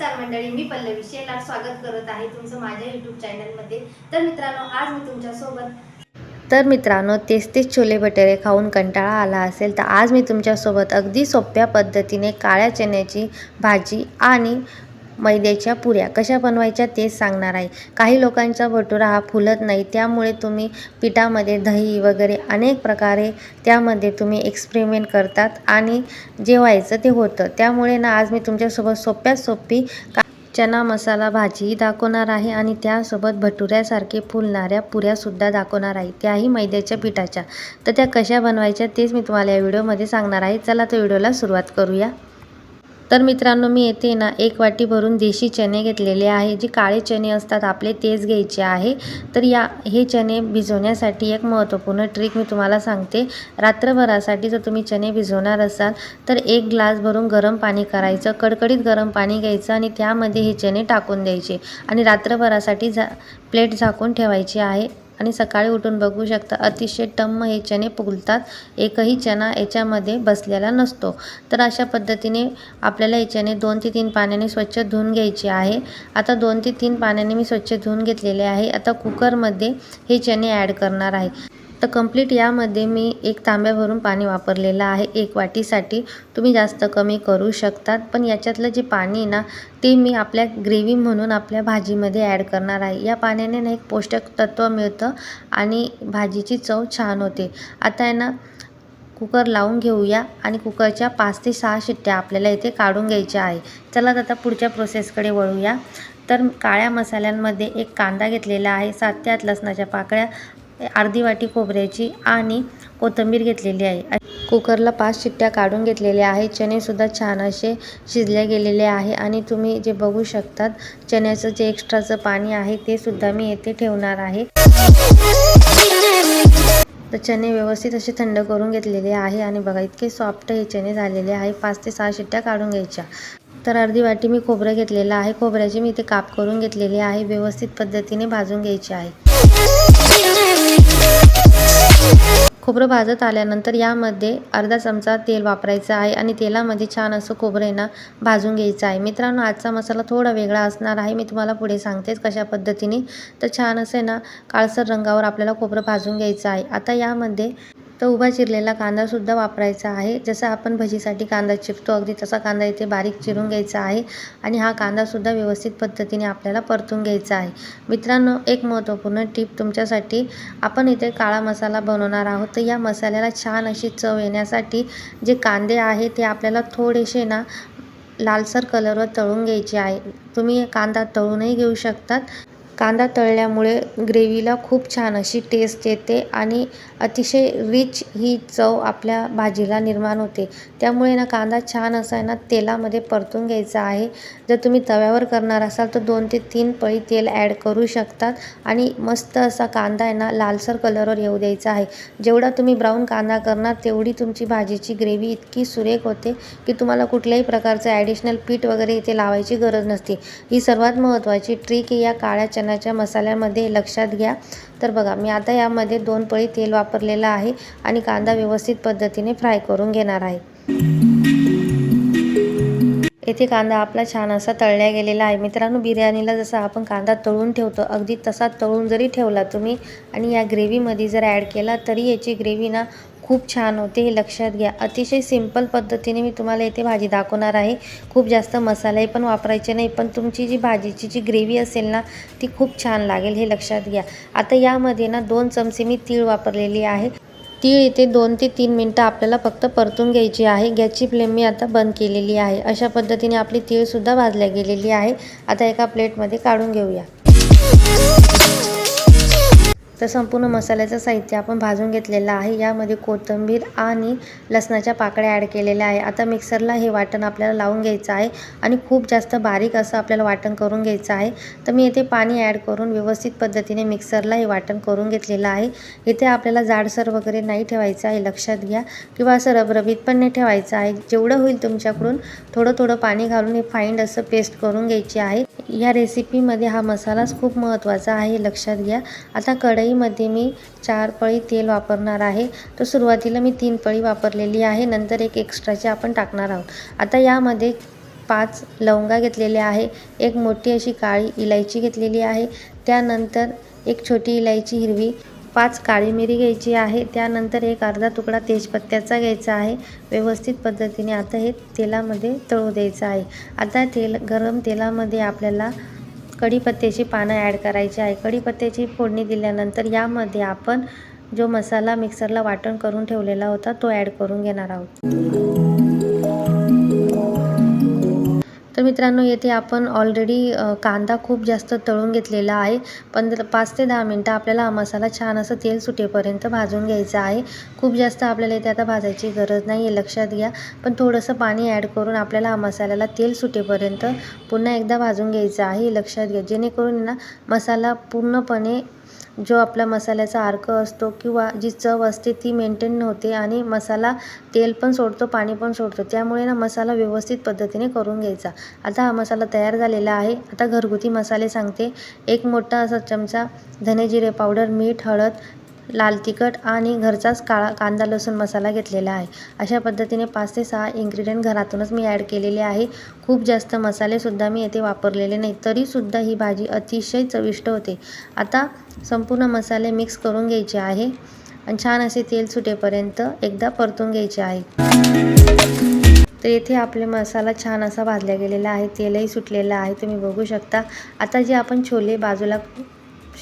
नमस्कार मंडळी मी पल्लवी शेलार स्वागत करत आहे तुमचं माझ्या यूट्यूब चॅनलमध्ये तर मित्रांनो आज मी तुमच्यासोबत तर मित्रांनो तेच तेच छोले भटेरे खाऊन कंटाळा आला असेल तर आज मी तुमच्यासोबत अगदी सोप्या पद्धतीने काळ्या चण्याची भाजी आणि मैद्याच्या पुऱ्या. कशा बनवायच्या तेच सांगणार आहे. काही लोकांचा भटुरा हा फुलत नाही. त्यामुळे तुम्ही पिठामध्ये दही वगैरे अनेक प्रकारे त्यामध्ये तुम्ही एक्सपेरिमेंट करतात आणि जे व्हायचं ते होतं. त्यामुळे ना आज मी तुमच्यासोबत सोप्यात सोपी का चना मसाला भाजी दाखवणार आहे आणि त्यासोबत भटुऱ्यासारखे फुलणाऱ्या पुऱ्यासुद्धा दाखवणार आहे. त्याही मैद्याच्या पिठाच्या. तर त्या कशा बनवायच्या तेच मी तुम्हाला या व्हिडिओमध्ये सांगणार आहे. चला तर व्हिडिओला सुरुवात करूया. तर मित्रांनो मी येथे ना एक वाटी भरून देशी चणे घेतलेले आहे. जे काळे चणे असतात आपले तेच घ्यायचे आहे. तर या हे चणे भिजवण्यासाठी एक महत्त्वपूर्ण ट्रिक मी तुम्हाला सांगते. रात्रभरासाठी जर तुम्ही चणे भिजवणार असाल तर एक ग्लास भरून गरम पाणी करायचं कडकडीत गरम पाणी घ्यायचं आणि त्यामध्ये हे चणे टाकून द्यायचे. आणि रात्रभरासाठी झा प्लेट झाकून ठेवायची आहे. आणि सकाळी उठून बघू शकता अतिशय टम्म हे चणे फुलतात एकही चणा याच्यामध्ये बसलेला नसतो. तर अशा पद्धतीने आपल्याला हे चणे दोन ते तीन पाण्याने स्वच्छ धुवून घ्यायचे आहे. आता दोन ते तीन पाण्याने मी स्वच्छ धुवून घेतलेले आहे. आता कुकरमध्ये हे चणे ॲड करणार आहे. तर कंप्लीट यामध्ये मी एक तांब्या भरून पाणी वापरलेलं आहे. एक वाटीसाठी तुम्ही जास्त कमी करू शकतात. पण याच्यातलं जे पाणी ना ते मी आपल्या ग्रेव्ही म्हणून आपल्या भाजीमध्ये ॲड करणार आहे. या पाण्याने ना एक पोषक तत्त्व मिळतं आणि भाजीची चव छान होते. आता आहे ना कुकर लावून घेऊया आणि कुकरच्या पाच ते सहा शिट्ट्या आपल्याला इथे काढून घ्यायच्या आहे. चला आता पुढच्या प्रोसेसकडे वळूया. तर काळ्या मसाल्यांमध्ये एक कांदा घेतलेला आहे. सात ते आठ लसणाच्या पाकळ्या अर्धी वाटी खोबऱ्याची आणि कोथिंबीर घेतलेली आहे. कुकरला पाच शिट्ट्या काढून घेतलेल्या आहे चणेसुद्धा छान असे शिजले गेलेले आहे आणि तुम्ही जे बघू शकतात चण्याचं जे एक्स्ट्राचं पाणी आहे ते सुद्धा मी येथे ठेवणार आहे. तर चणे व्यवस्थित असे थंड करून घेतलेले आहे आणि बघा इतके सॉफ्ट हे चणे झालेले आहे. पाच ते सहा शिट्ट्या काढून घ्यायच्या. तर अर्धी वाटी मी खोबरं घेतलेलं आहे. खोबऱ्याची मी इथे काप करून घेतलेली आहे. व्यवस्थित पद्धतीने भाजून घ्यायची आहे. खोबरं भाजत आल्यानंतर यामध्ये अर्धा चमचा तेल वापरायचं आहे आणि तेलामध्ये छान असं खोबरं आहे ना भाजून घ्यायचं आहे. मित्रांनो आजचा मसाला थोडा वेगळा असणार आहे. मी तुम्हाला पुढे सांगतेच कशा पद्धतीने. तर छान असं आहे ना काळसर रंगावर आपल्याला खोबरं भाजून घ्यायचं आहे. आता यामध्ये तर उभा चिरलेला कांदासुद्धा वापरायचा आहे. जसं आपण भजीसाठी कांदा चिरतो अगदी तसा कांदा इथे बारीक चिरून घ्यायचा आहे आणि हा कांदासुद्धा व्यवस्थित पद्धतीने आपल्याला परतून घ्यायचा आहे. मित्रांनो एक महत्त्वपूर्ण टीप तुमच्यासाठी आपण इथे काळा मसाला बनवणार आहोत. तर या मसाल्याला छान अशी चव येण्यासाठी जे कांदे आहे ते आपल्याला थोडेसे ना लालसर कलरवर तळून घ्यायचे आहे. तुम्ही कांदा तळूनही घेऊ शकतात. कांदा तळल्यामुळे ग्रेव्हीला खूप छान अशी टेस्ट येते आणि अतिशय रिच ही चव आपल्या भाजीला निर्माण होते. त्यामुळे ना कांदा छान असा आहे ना तेलामध्ये परतून घ्यायचा आहे. जर तुम्ही तव्यावर करणार असाल तर दोन ते तीन पळी तेल ॲड करू शकतात आणि मस्त असा कांदा आहे ना लालसर कलरवर येऊ द्यायचा आहे. जेवढा तुम्ही ब्राऊन कांदा करणार तेवढी तुमची भाजीची ग्रेव्ही इतकी सुरेख होते की तुम्हाला कुठल्याही प्रकारचं ॲडिशनल पीठ वगैरे इथे लावायची गरज नसते. ही सर्वात महत्त्वाची ट्रिक या काळ्या चण्याच्या मसाल्यामध्ये लक्षात घ्या. तर बघा मी आता यामध्ये दोन पळी तेल वापरलेलं आहे आणि कांदा व्यवस्थित पद्धतीने फ्राय करून घेणार आहे. येथे कांदा आपला छान असा तळल्या गेलेला आहे. मित्रांनो बिर्याणीला जसं आपण कांदा तळून ठेवतो अगदी तसा तळून जरी ठेवला तुम्ही आणि या ग्रेव्हीमध्ये जर ॲड केला तरी याची ग्रेव्ही ना खूप छान होते हे लक्षात घ्या. अतिशय सिंपल पद्धतीने मी तुम्हाला इथे भाजी दाखवणार आहे. खूप जास्त मसालाही पण वापरायचे नाही पण तुमची जी भाजीची जी ग्रेव्ही असेल ना ती खूप छान लागेल हे लक्षात घ्या. आता यामध्ये ना दोन चमचे मी तीळ वापरलेली आहे. तीळ इथे दोन ते तीन मिनटं आपल्याला फक्त परतून घ्यायची आहे. गॅसची फ्लेम मी आता बंद केलेली आहे. अशा पद्धतीने आपली तीळसुद्धा भाजल्या गेलेली आहे. आता एका प्लेटमध्ये काढून घेऊया. तर संपूर्ण मसाल्याचं साहित्य आपण भाजून घेतलेलं आहे. यामध्ये कोथिंबीर आणि लसणाच्या पाकळ्या ॲड केलेल्या आहे. आता मिक्सरला हे वाटण आपल्याला लावून घ्यायचं आहे आणि खूप जास्त बारीक असं आपल्याला वाटण करून घ्यायचं आहे. तर मी इथे पाणी ॲड करून व्यवस्थित पद्धतीने मिक्सरला हे वाटण करून घेतलेलं आहे. इथे आपल्याला जाडसर वगैरे नाही ठेवायचं आहे लक्षात घ्या. किंवा असं रबरबीत पण नाही ठेवायचं आहे. जेवढं होईल तुमच्याकडून थोडं थोडं पाणी घालून हे फाईंड असं पेस्ट करून घ्यायची आहे. या रेसिपीमध्ये हा मसालाच खूप महत्त्वाचा आहे लक्षात घ्या. आता कढई कढईमध्ये मी चार पळी तेल वापरणार आहे. तर सुरुवातीला मी तीन पळी वापरलेली आहे. नंतर एक एक्स्ट्राची आपण टाकणार आहोत. आता यामध्ये पाच लवंगा घेतलेल्या आहे. एक मोठी अशी काळी इलायची घेतलेली आहे. त्यानंतर एक छोटी इलायची हिरवी पाच काळी मिरी घ्यायची आहे. त्यानंतर एक अर्धा तुकडा तेजपत्त्याचा घ्यायचा आहे. व्यवस्थित पद्धतीने आता हे तेलामध्ये तळू द्यायचं आहे. आता तेल गरम तेलामध्ये आपल्याला कढीपत्त्याची पानं ॲड करायची आहे. कढीपत्त्याची फोडणी दिल्यानंतर यामध्ये आपण जो मसाला मिक्सरला वाटण करून ठेवलेला होता तो ॲड करून घेणार आहोत. तर मित्रांनो येथे आपण ऑलरेडी कांदा खूप जास्त तळून घेतलेला आहे. पंधरा पाच ते दहा मिनटं आपल्याला हा मसाला छान असं तेल सुटेपर्यंत भाजून घ्यायचा आहे. खूप जास्त आपल्याला इथे आता भाजायची गरज नाही आहे लक्षात घ्या. पण थोडंसं पाणी ॲड करून आपल्याला हा मसाल्याला तेल सुटेपर्यंत पुन्हा एकदा भाजून घ्यायचं आहे लक्षात घ्या. जेणेकरून ना मसाला पूर्णपणे जो आपला मसाल्याचा अर्क असतो किंवा जी चव असते ती मेंटेन होते आणि मसाला तेल पण सोडतो पाणी पण सोडतो. त्यामुळे ना मसाला व्यवस्थित पद्धतीने करून घ्यायचा. आता हा मसाला तयार झालेला आहे. आता घरगुती मसाले सांगते. एक मोठा असा चमचा धने जिरे पावडर मीठ हळद लाल तिखट आणि घरचाच काळा कांदा लसूण मसाला घेतलेला आहे. अशा पद्धतीने पाच ते सहा इन्ग्रेडियंट घरातूनच मी ॲड केलेले आहे. खूप जास्त मसालेसुद्धा मी येथे वापरलेले नाही तरीसुद्धा ही भाजी अतिशय चविष्ट होते. आता संपूर्ण मसाले मिक्स करून घ्यायचे आहे आणि छान असे तेल सुटेपर्यंत एकदा परतून घ्यायचे आहे. तर येथे आपले मसाला छान असा भाजला गेलेला आहे तेलही सुटलेलं आहे तुम्ही बघू शकता. आता जे आपण छोले बाजूला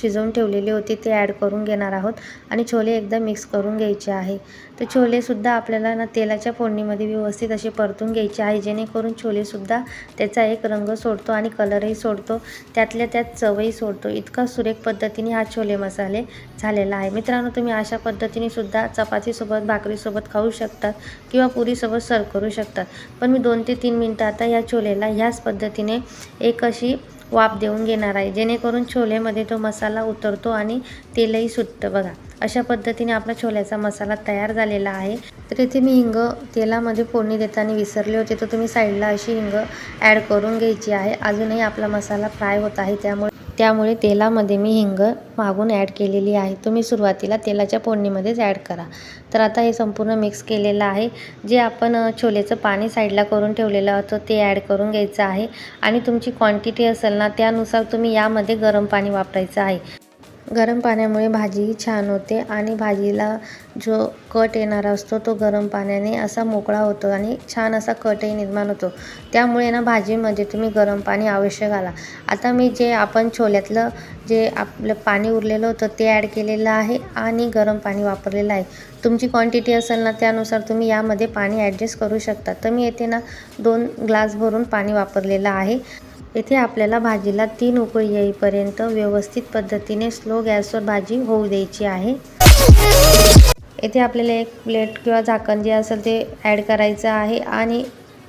शिजवून ठेवलेली होती ते ॲड करून घेणार आहोत. आणि छोले एकदा मिक्स करून घ्यायचे आहे. तर छोलेसुद्धा आपल्याला ना तेलाच्या फोडणीमध्ये व्यवस्थित असे परतून घ्यायचे आहे. जेणेकरून छोलेसुद्धा त्याचा एक रंग सोडतो आणि कलरही सोडतो. त्यातल्या त्यात चवही सोडतो. इतका सुरेख पद्धतीने हा छोले मसाले झालेला आहे. मित्रांनो तुम्ही अशा पद्धतीने सुद्धा चपातीसोबत भाकरीसोबत खाऊ शकतात किंवा पुरीसोबत सर्व करू शकतात पण मी दोन ते तीन मिनटं आता या छोलेला ह्याच पद्धतीने एक अशी वाफ देऊन घेणार आहे. जेणेकरून छोलेमध्ये तो मसाला उतरतो आणि तेलही सुटतं. बघा अशा पद्धतीने आपला छोल्याचा मसाला तयार झालेला आहे. तर इथे मी हिंग तेलामध्ये फोडणी देताना विसरले होते. तर तुम्ही साईडला अशी हिंग ॲड करून घ्यायची आहे. अजूनही आपला मसाला फ्राय होत आहे त्यामुळे त्यामुळे तेलामध्ये मी हिंग मागून ॲड केलेली आहे. तुम्ही सुरुवातीला तेलाच्या फोडणीमध्येच ॲड करा. तर आता हे संपूर्ण मिक्स केलेलं आहे. जे आपण छोलेचं पाणी साईडला करून ठेवलेलं होतं ते ॲड करून घ्यायचं आहे. आणि तुमची क्वांटिटी असेल ना त्यानुसार तुम्ही यामध्ये गरम पाणी वापरायचं आहे. गरम पाण्यामुळे भाजीही छान होते आणि भाजीला जो कट येणारा असतो तो गरम पाण्याने असा मोकळा होतो आणि छान असा कटही निर्माण होतो. त्यामुळे ना भाजीमध्ये तुम्ही गरम पाणी आवश्यक घाला. आता मी जे आपण छोल्यातलं जे आपलं पाणी उरलेलं होतं ते ॲड केलेलं आहे आणि गरम पाणी वापरलेलं आहे. तुमची क्वांटिटी असेल ना त्यानुसार तुम्ही यामध्ये पाणी ॲडजस्ट करू शकता. तर मी येथे ना दोन ग्लास भरून पाणी वापरलेलं आहे. येथे आपल्याला भाजीला तीन उकळी येईपर्यंत व्यवस्थित पद्धतीने स्लो गॅसवर भाजी होऊ द्यायची आहे. येथे आपल्याला एक प्लेट किंवा झाकण जे असेल ते ॲड करायचं आहे आणि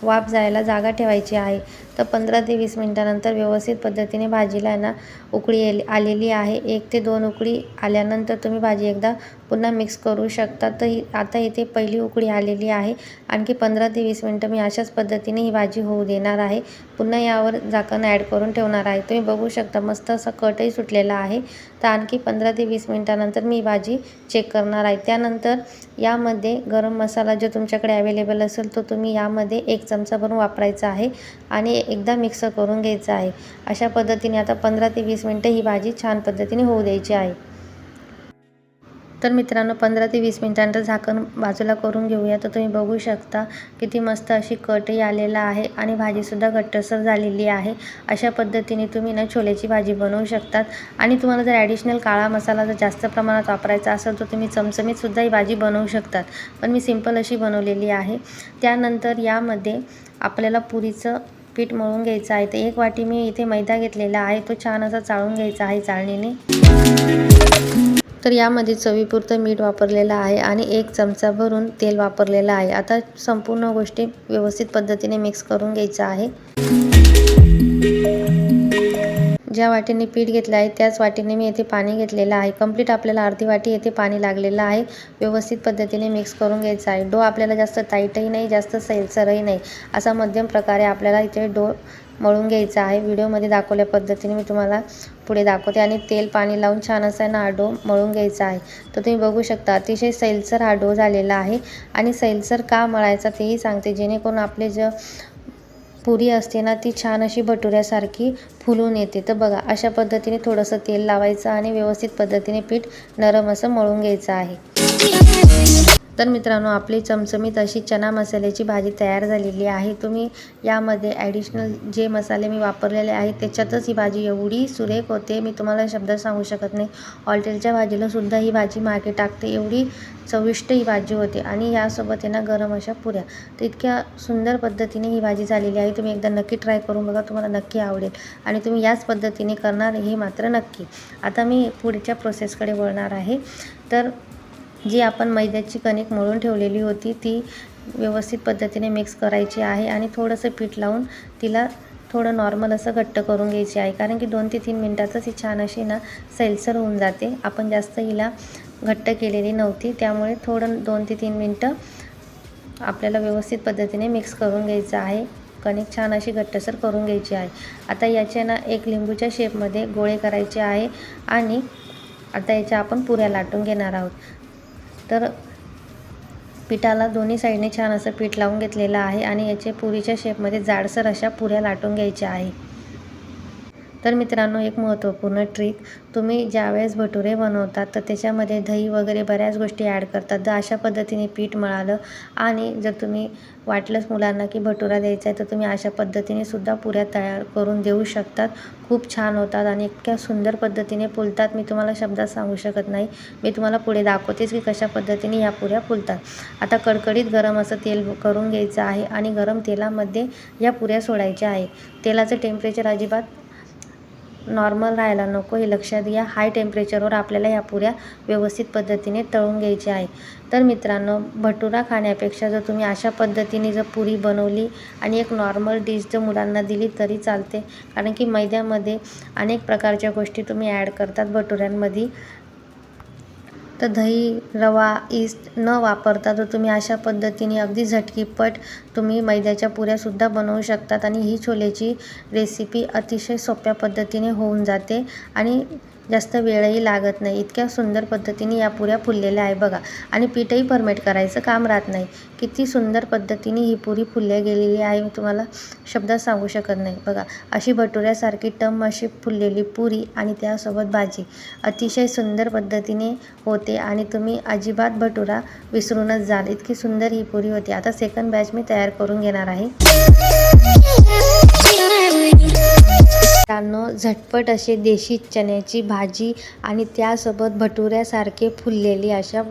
वाफ जायला जागा ठेवायची आहे. तर पंधरा ते वीस मिनटानंतर व्यवस्थित पद्धतीने भाजीला ना उकळी आलेली आहे. एक ते दोन उकळी आल्यानंतर तुम्ही भाजी एकदा पुन्हा मिक्स करू शकता. तर ही आता इथे पहिली उकळी आलेली आहे. आणखी पंधरा ते वीस मिनटं मी अशाच पद्धतीने ही भाजी होऊ देणार आहे. पुन्हा यावर झाकण ॲड करून ठेवणार आहे. तुम्ही बघू शकता मस्त असा कटही सुटलेला आहे. तर आणखी पंधरा ते वीस मिनटानंतर मी भाजी चेक करणार आहे. त्यानंतर यामध्ये गरम मसाला जो तुमच्याकडे अवेलेबल असेल तो तुम्ही यामध्ये एक चमचा भरून वापरायचा आहे. आणि एकदा मिक्स करून घ्यायचं आहे. अशा पद्धतीने आता पंधरा ते वीस मिनटं ही भाजी छान पद्धतीने होऊ द्यायची आहे. तर मित्रांनो पंधरा ते वीस मिनटानंतर झाकण बाजूला करून घेऊया. तर तुम्ही बघू शकता किती मस्त अशी कटही आलेला आहे आणि भाजीसुद्धा घट्टसर झालेली आहे. अशा पद्धतीने तुम्ही ना छोल्याची भाजी बनवू शकतात. आणि तुम्हाला जर ॲडिशनल काळा मसाला जर जास्त प्रमाणात वापरायचा असेल तर तुम्ही चमचमीतसुद्धा ही भाजी बनवू शकतात. पण मी सिंपल अशी बनवलेली आहे. त्यानंतर यामध्ये आपल्याला पुरीचं पीठ मळून घ्यायचं आहे. तर एक वाटी मी इथे मैदा घेतलेला आहे. तो छान असा चाळून घ्यायचा आहे चाळणीने. तर यामध्ये चवीपुरतं मीठ वापरलेलं आहे आणि एक चमचा भरून तेल वापरलेलं आहे. आता संपूर्ण गोष्टी व्यवस्थित पद्धतीने मिक्स करून घ्यायचं आहे. ज्या वाटीने पीठ घेतलं आहे त्याच वाटीने मी येथे पाणी घेतलेलं आहे. कंप्लीट आपल्याला अर्धी वाटी येथे पाणी लागलेलं आहे. व्यवस्थित पद्धतीने मिक्स करून घ्यायचं आहे. डो आपल्याला जास्त टाईटही नाही जास्त सैलसरही नाही. असा मध्यम प्रकारे आपल्याला इथे डो मळून घ्यायचा आहे. व्हिडिओमध्ये दाखवल्या पद्धतीने मी तुम्हाला पुढे दाखवते. आणि तेल पाणी लावून छान असा ना हा डो मळून घ्यायचा आहे. तर तुम्ही बघू शकता अतिशय सैलसर हा डो झालेला आहे. आणि सैलसर का मळायचा तेही सांगते. जेणेकरून आपले जे पुरी असते ना ती छान अशी भटुऱ्यासारखी फुलून येते. तर बघा अशा पद्धतीने थोडंसं तेल लावायचं आणि व्यवस्थित पद्धतीने पीठ नरम असं मळून घ्यायचं आहे. तर मित्रांनो आपली चमचमीत अशी चना मसाल्याची भाजी तयार झालेली आहे. तुम्ही यामध्ये ॲडिशनल जे मसाले मी वापरलेले आहेत त्याच्यातच ही भाजी एवढी सुरेख होते मी तुम्हाला शब्द सांगू शकत नाही. हॉटेलच्या भाजीलासुद्धा ही भाजी मागे टाकते एवढी चविष्ट ही भाजी होते आणि यासोबत आहे ना गरम अशा पुऱ्या. तर इतक्या सुंदर पद्धतीने ही भाजी झालेली आहे तुम्ही एकदा नक्की ट्राय करून बघा तुम्हाला नक्की आवडेल. आणि तुम्ही याच पद्धतीने करणार हे मात्र नक्की. आता मी पुढच्या प्रोसेसकडे वळणार आहे. तर जी आपण मैद्याची कणिक मळून ठेवलेली होती ती व्यवस्थित पद्धतीने मिक्स करायची आहे आणि थोडंसं पीठ लावून तिला थोडं नॉर्मल असं घट्ट करून घ्यायची आहे. कारण की दोन ते तीन मिनटातच ही छान अशी ना सैलसर होऊन जाते. आपण जास्त हिला घट्ट केलेली नव्हती. त्यामुळे थोडं दोन ते तीन मिनटं आपल्याला व्यवस्थित पद्धतीने मिक्स करून घ्यायचं आहे. कणिक छान अशी घट्टसर करून घ्यायची आहे. आता याचे ना एक लिंबूच्या शेपमध्ये गोळे करायचे आहे आणि आता याच्या आपण पुऱ्या लाटून घेणार आहोत. तर पिठाला दोन्ही साईडने छान असं पीठ लावून घेतलेलं आहे आणि याचे पुरीच्या शेपमध्ये जाडसर अशा पुऱ्या लाटून घ्यायच्या आहे. तर मित्रांनो एक महत्त्वपूर्ण ट्रिक तुम्ही ज्यावेळेस भटुरे बनवतात तर त्याच्यामध्ये दही वगैरे बऱ्याच गोष्टी ॲड करतात. जर अशा पद्धतीने पीठ मळालं आणि जर तुम्ही वाटलंच मुलांना की भटुरा द्यायचा आहे तर तुम्ही अशा पद्धतीने सुद्धा पुऱ्या तयार करून देऊ शकतात. खूप छान होतात आणि इतक्या सुंदर पद्धतीने फुलतात. मी तुम्हाला शब्दात सांगू शकत नाही. मी तुम्हाला पुढे दाखवतेच की कशा पद्धतीने या पुऱ्या फुलतात. आता कडकडीत गरम असं तेल करून घ्यायचं आहे आणि गरम तेलामध्ये या पुऱ्या सोडायच्या आहे. तेलाचं टेम्परेचर अजिबात नॉर्मल राहायला नको. हे लक्षात घ्या. हाय टेम्परेचरवर आपल्याला ह्या पुऱ्या व्यवस्थित पद्धतीने तळून घ्यायच्या आहे तर मित्रांनो भटुरा खाण्यापेक्षा जर तुम्ही अशा पद्धतीने जर पुरी बनवली आणि एक नॉर्मल डिश जर मुलांना दिली तरी चालते. कारण की मैद्यामध्ये अनेक प्रकारच्या गोष्टी तुम्ही ॲड करतात भटुऱ्यांमध्ये. तर दही रवा ईस्ट न वापरता जर तुम्ही अशा पद्धतीने अगदी झटकीपट तुम्ही मैद्याच्या पुऱ्यासुद्धा बनवू शकतात आणि ही छोल्याची रेसिपी अतिशय सोप्या पद्धतीने होऊन जाते. आणि जास्त वेळही लागत नाही. इतक्या सुंदर पद्धतीने या पुऱ्या फुललेल्या आहे बघा. आणि पीठही परमेट करायचं काम राहत नाही. किती सुंदर पद्धतीने ही पुरी फुलल्या गेलेली आहे मी तुम्हाला शब्दात सांगू शकत नाही. बघा अशी भटुऱ्यासारखी टम अशी फुललेली पुरी आणि त्यासोबत भाजी अतिशय सुंदर पद्धतीने होते आणि तुम्ही अजिबात भटुरा विसरूनच जाल. इतकी सुंदर ही पुरी होती. आता सेकंड बॅच मी तयार करून घेणार आहे. मित्रांनो झटपट असे देशी चण्याची भाजी आणि त्यासोबत भटुऱ्यासारखे फुललेली अशा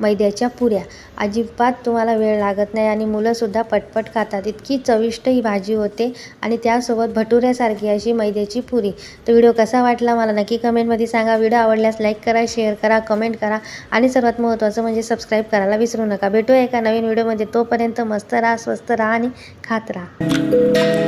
मैद्याच्या पुऱ्या. अजिबात तुम्हाला वेळ लागत नाही आणि मुलंसुद्धा पटपट खातात. इतकी चविष्ट ही भाजी होते आणि त्यासोबत भटुऱ्यासारखी अशी मैद्याची पुरी. तर व्हिडिओ कसा वाटला मला नक्की कमेंटमध्ये सांगा. व्हिडिओ आवडल्यास लाईक करा शेअर करा कमेंट करा आणि सर्वात महत्त्वाचं म्हणजे सबस्क्राईब करायला विसरू नका. भेटूया एका नवीन व्हिडिओमध्ये. तोपर्यंत मस्त राहा स्वस्त राहा आणि खात राहा.